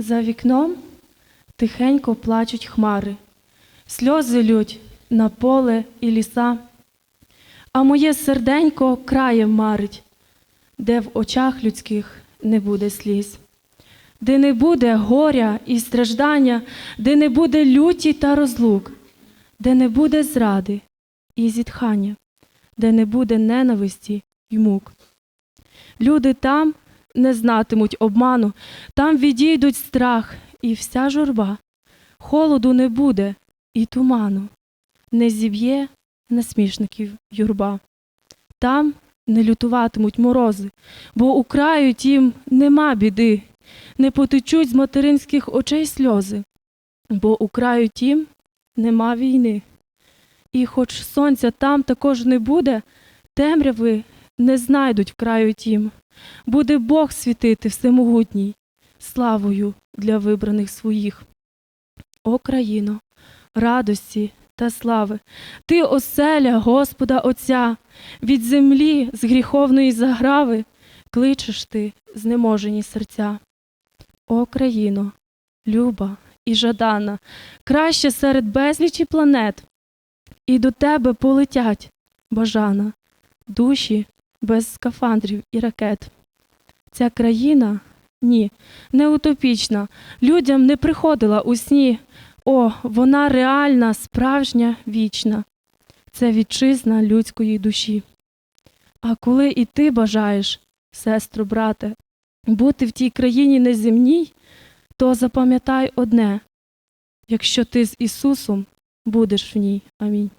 За вікном тихенько плачуть хмари, сльози лють на поле і ліса, а моє серденько краєм марить, де в очах людських не буде сліз, де не буде горя і страждання, де не буде люті та розлук, де не буде зради і зітхання, де не буде ненависті й мук. Люди там не знатимуть обману, там відійдуть страх і вся журба. Холоду не буде і туману, не зіб'є насмішників юрба. Там не лютуватимуть морози, бо у краю тім нема біди, не потечуть з материнських очей сльози, бо у краю тім нема війни. І хоч сонця там також не буде, темряви не знайдуть краю тім. Буде Бог світити всемогутній, славою для вибраних своїх. О країно, радості та слави, ти оселя Господа Отця, від землі з гріховної заграви кличеш ти знеможені серця. О країно, люба і жадана, краще серед безлічі планет, і до тебе полетять, бажана, душі без скафандрів і ракет. Ця країна ні, не утопічна, людям не приходила у сні. О, вона реальна, справжня, вічна. Це вітчизна людської душі. А коли і ти бажаєш, сестру, брате, бути в тій країні неземній, то запам'ятай одне якщо ти з Ісусом будеш в ній. Амінь.